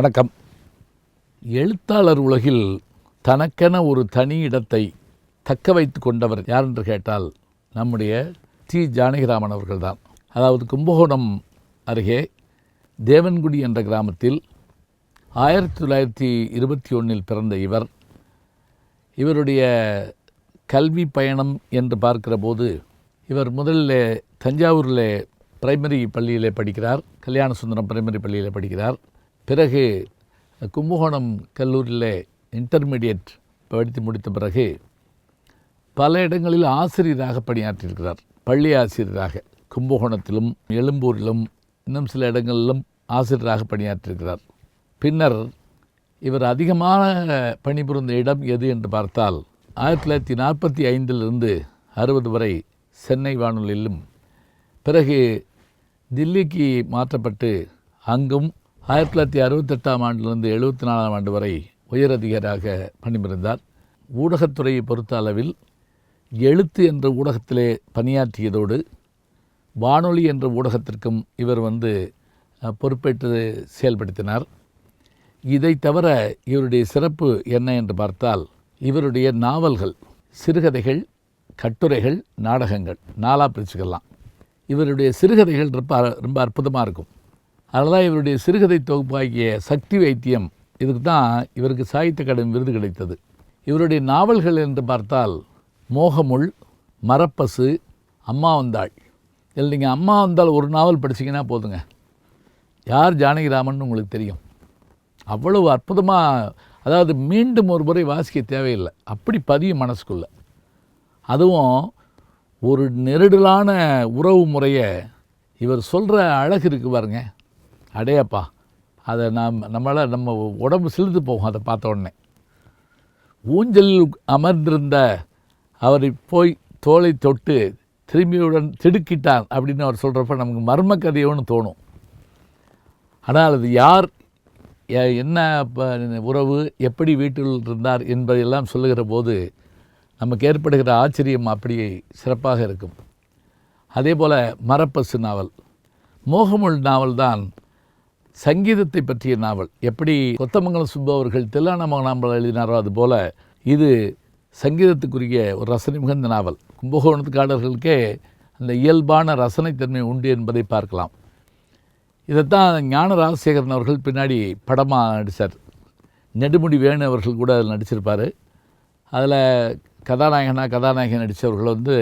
வணக்கம். எழுத்தாளர் உலகில் தனக்கென ஒரு தனி இடத்தை தக்க வைத்து கொண்டவர் யார் என்று கேட்டால் நம்முடைய டி. ஜானகிராமன் அவர்கள்தான். அதாவது கும்பகோணம் அருகே தேவன்குடி என்ற கிராமத்தில் ஆயிரத்தி தொள்ளாயிரத்தி இருபத்தி ஒன்றில் பிறந்த இவர் இவருடைய கல்வி பயணம் என்று பார்க்கிற போது இவர் முதலில் தஞ்சாவூரில் பிரைமரி பள்ளியிலே படிக்கிறார் கல்யாண சுந்தரம் பிரைமரி பள்ளியில் படிக்கிறார். பிறகு கும்பகோணம் கல்லூரியில் இன்டர்மீடியட் படித்து முடித்த பிறகு பல இடங்களில் ஆசிரியராக பணியாற்றியிருக்கிறார். பள்ளி ஆசிரியராக கும்பகோணத்திலும் எழும்பூரிலும் இன்னும் சில இடங்களிலும் ஆசிரியராக பணியாற்றியிருக்கிறார். பின்னர் இவர் அதிகமான பணிபுரிந்த இடம் எது என்று பார்த்தால் ஆயிரத்தி தொள்ளாயிரத்தி நாற்பத்தி ஐந்திலிருந்து அறுபது வரை சென்னை வானொலியிலும் பிறகு தில்லிக்கு மாற்றப்பட்டு அங்கும் ஆயிரத்தி தொள்ளாயிரத்தி அறுபத்தெட்டாம் ஆண்டிலிருந்து எழுபத்தி நாலாம் ஆண்டு வரை உயர் அதிகாரியாக பணிபுரிந்தார். ஊடகத்துறையை பொறுத்த அளவில் எழுத்து என்ற ஊடகத்திலே பணியாற்றியதோடு வானொலி என்ற ஊடகத்திற்கும் இவர் வந்து பொறுப்பேற்று செயல்படுத்தினார். இதை தவிர இவருடைய சிறப்பு என்ன என்று பார்த்தால் இவருடைய நாவல்கள் சிறுகதைகள் கட்டுரைகள் நாடகங்கள் நாலா பிரிச்சுக்கலாம். இவருடைய சிறுகதைகள் ரொம்ப அ- ரொம்ப அற்புதமாக இருக்கும். அதனால தான் இவருடைய சிறுகதை தொகுப்பாகிய சக்தி வைத்தியம் இதுக்கு தான் இவருக்கு சாகித்ய அகாடமி விருது கிடைத்தது. இவருடைய நாவல்கள் என்று பார்த்தால் மோகமுள் மரப்பசு அம்மா வந்தாள். இதில் நீங்கள் அம்மா வந்தால் ஒரு நாவல் படிச்சிங்கன்னா போதுங்க. யார் ஜானகிராமன் உங்களுக்கு தெரியும். அவ்வளவு அற்புதமாக அதாவது மீண்டும் ஒரு முறை வாசிக்க தேவையில்லை. அப்படி பதியும் மனசுக்குள்ள. அதுவும் ஒரு நெருடலான உறவு முறையை இவர் சொல்கிற அழகு இருக்கு பாருங்கள் அடையப்பா அதை நாம் நம்மளால் நம்ம உடம்பு சிலுத்து போகும் அதை பார்த்த உடனே. ஊஞ்சலில் அமர்ந்திருந்த அவரை போய் தோலை தொட்டு திரும்பியுடன் திடுக்கிட்டான் அப்படின்னு அவர் சொல்கிறப்ப நமக்கு மர்ம கதையோன்னு தோணும். ஆனால் அது யார் என்ன ப- உறவு எப்படி வீட்டில் இருந்தார் என்பதையெல்லாம் சொல்லுகிற போது நமக்கு ஏற்படுகிற ஆச்சரியம் அப்படி சிறப்பாக இருக்கும். அதே போல் மரப்பசு நாவல். மோகமுள் நாவல் தான் சங்கீதத்தை பற்றிய நாவல். எப்படி கொத்தமங்கலம் சுப்பு அவர்கள் தில்லானமங்கலாம்பலம் எழுதினாரோ அதுபோல் இது சங்கீதத்துக்குரிய ஒரு ரசனை மிகுந்த நாவல். கும்பகோணத்துக்காரர்களுக்கே அந்த இயல்பான ரசனைத்தன்மை உண்டு என்பதை பார்க்கலாம். இதைத்தான் ஞான ராஜசேகரன் அவர்கள் பின்னாடி படமாக நடித்தார் நெடுமுடி வேணு அவர்கள் கூட அதில் நடிச்சிருப்பார். அதில் கதாநாயகனாக கதாநாயகன் நடித்தவர்கள் வந்து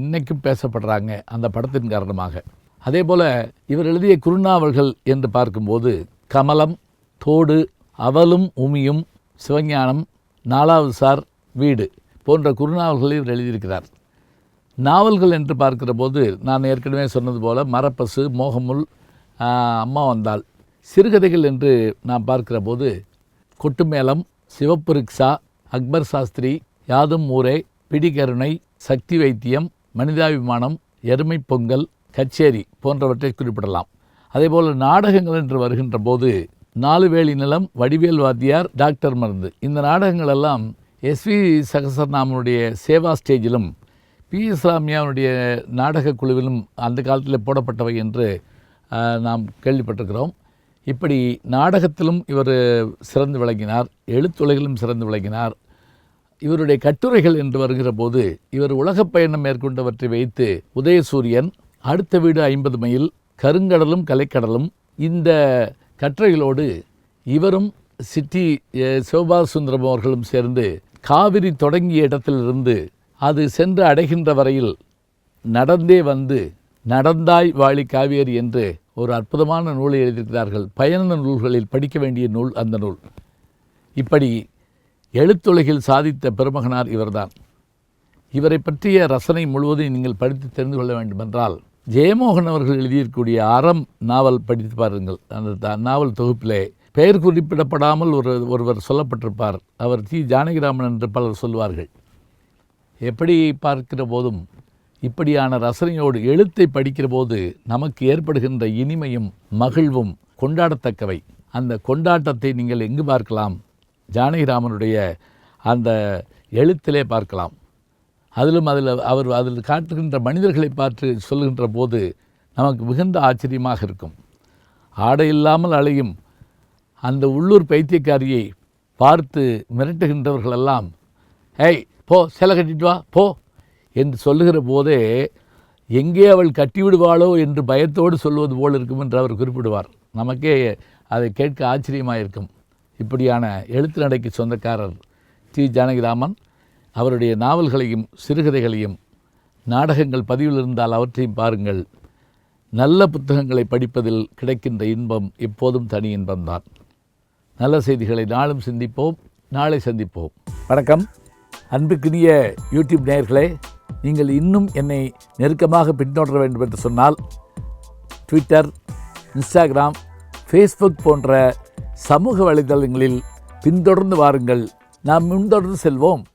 இன்றைக்கும் பேசப்படுறாங்க அந்த படத்தின் காரணமாக. அதே போல் இவர் எழுதிய குறுநாவல்கள் என்று பார்க்கும்போது கமலம் தோடு அவலும் உமியும் சிவஞானம் நாலாவது சார் வீடு போன்ற குறுநாவல்களை இவர் எழுதியிருக்கிறார். நாவல்கள் என்று பார்க்கிற போது நான் ஏற்கனவே சொன்னது போல் மரப்பசு மோகமுல் அம்மா வந்தாள். சிறுகதைகள் என்று நான் பார்க்கிற போது கொட்டுமேளம் சிவப்பு ரிக்ஷா அக்பர் சாஸ்திரி யாதும் ஊரே பிடிகருணை சக்தி வைத்தியம் மனிதாபிமானம் எருமை பொங்கல் கச்சேரி போன்றவற்றை குறிப்பிடலாம். அதேபோல் நாடகங்கள் என்று வருகின்ற போது நாலு வேலி நிலம் வடிவேல் வாத்தியார் டாக்டர் மருந்து. இந்த நாடகங்கள் எல்லாம் எஸ்வி சகசரநாமனுடைய சேவா ஸ்டேஜிலும் பி இஸ்லாமியாவுடைய நாடக குழுவிலும் அந்த காலத்தில் போடப்பட்டவை என்று நாம் கேள்விப்பட்டிருக்கிறோம். இப்படி நாடகத்திலும் இவர் சிறந்து விளங்கினார் எழுத்துலகிலும் சிறந்து விளங்கினார். இவருடைய கட்டுரைகள் என்று வருகிற போது இவர் உலகப் பயணம் மேற்கொண்டவற்றை வைத்து உதயசூரியன் அடுத்த வீடு ஐம்பது மைல் கருங்கடலும் கலைக்கடலும். இந்த கட்டுரைகளோடு இவரும் சிட்டி அஹ், சுந்தரம் அவர்களும் சேர்ந்து காவிரி தொடங்கிய இடத்திலிருந்து அது சென்று அடைகின்ற வரையில் நடந்தே வந்து நடந்தாய் வாழி காவேரி என்று ஒரு அற்புதமான நூலை எழுதியிருக்கிறார்கள். பயண நூல்களில் படிக்க வேண்டிய நூல் அந்த நூல். இப்படி எழுத்துலகில் சாதித்த பெருமகனார் இவர்தான். இவரை பற்றிய ரசனை முழுவதும் நீங்கள் படித்து தெரிந்து கொள்ள வேண்டுமென்றால் ஜெயமோகன் அவர்கள் எழுதியிருக்கக்கூடிய அறம் நாவல் படித்து பாருங்கள். அந்த நாவல் தொகுப்பிலே பெயர் குறிப்பிடப்படாமல் ஒரு ஒருவர் சொல்லப்பட்டிருப்பார். அவர் தி ஜானகிராமன் என்று பலர் சொல்வார்கள். எப்படி பார்க்கிற போதும் இப்படியான ரசனையோடு எழுத்தை படிக்கிற போது நமக்கு ஏற்படுகின்ற இனிமையும் மகிழ்வும் கொண்டாடத்தக்கவை. அந்த கொண்டாட்டத்தை நீங்கள் எங்கு பார்க்கலாம்? ஜானகிராமனுடைய அந்த எழுத்திலே பார்க்கலாம். அதிலும் அதில் அவர் அதில் காட்டுகின்ற மனிதர்களை பார்த்து சொல்லுகின்ற போது நமக்கு மிகுந்த ஆச்சரியமாக இருக்கும். ஆடை இல்லாமல் அலையும் அந்த உள்ளூர் பைத்தியக்காரியை பார்த்து மிரட்டுகின்றவர்களெல்லாம் ஏய் போ சிலை கட்டிட்டு வா போ என்று சொல்லுகிற போதே எங்கே அவள் கட்டிவிடுவாளோ என்று பயத்தோடு சொல்வது போல் இருக்கும் என்று அவர் குறிப்பிடுவார். நமக்கே அதை கேட்க ஆச்சரியமாக இருக்கும் இப்படியான எழுத்து நடைக்கு சொந்தக்காரர் டி. ஜானகிராமன் அவருடைய நாவல்களையும் சிறுகதைகளையும் நாடகங்கள் பதிவில் இருந்தால் அவற்றையும் பாருங்கள். நல்ல புத்தகங்களை படிப்பதில் கிடைக்கின்ற இன்பம் எப்போதும் தனி இன்பம்தான் நல்ல செய்திகளை நாளும் சிந்திப்போம் நாளை சந்திப்போம். வணக்கம். அன்புக்குரிய யூடியூப் நேயர்களே நீங்கள் இன்னும் என்னை நெருக்கமாக பின்தொடர வேண்டும் என்று சொன்னால் ட்விட்டர் இன்ஸ்டாகிராம் ஃபேஸ்புக் போன்ற சமூக வலைதளங்களில் பின்தொடர்ந்து வாருங்கள். நாம் முன்தொடர்ந்து செல்வோம்.